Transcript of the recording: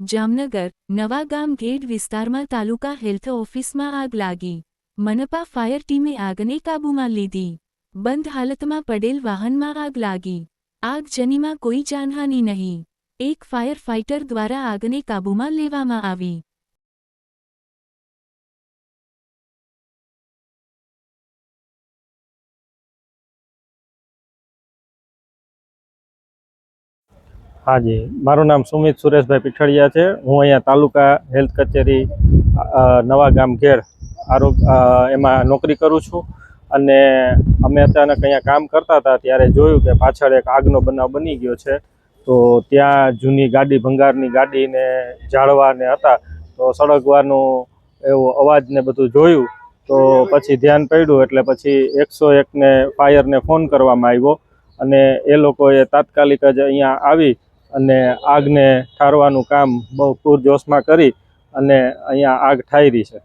જામનગર નવાગામ ગેડ વિસ્તારમાં તાલુકા હેલ્થ ઓફિસમાં આગ લાગી. મનપા ફાયર ટીમે આગને કાબૂમાં લીધી. બંધ હાલતમાં પડેલ વાહનમાં આગ લાગી. આગજનીમાં કોઈ જાનહાનિ નહીં. એક ફાયર ફાઇટર દ્વારા આગને કાબૂમાં લેવામાં આવી. હાજી. મારું નામ સુમિત સુરેશભાઈ પીઠળિયા છે. હું અહીંયા તાલુકા હેલ્થ કચેરી નવા ગામ ઘેર આરોગ્ય એમાં નોકરી કરું છું. અને અમે અચાનક અહીંયા કામ કરતા હતા ત્યારે જોયું કે પાછળ એક આગનો બનાવ બની ગયો છે. તો ત્યાં જૂની ગાડી, ભંગારની ગાડીને જાળવાને હતા. તો સળગવાનું એવો અવાજને બધું જોયું. તો પછી ધ્યાન પડ્યું એટલે પછી એકસો એકને ફાયરને ફોન કરવામાં આવ્યો. અને એ લોકોએ તાત્કાલિક જ અહીંયા આવી અને આગને ઠારવાનું કામ બહુ પૂરજોશમાં કરી અને અહીંયા આગ ઠારી છે.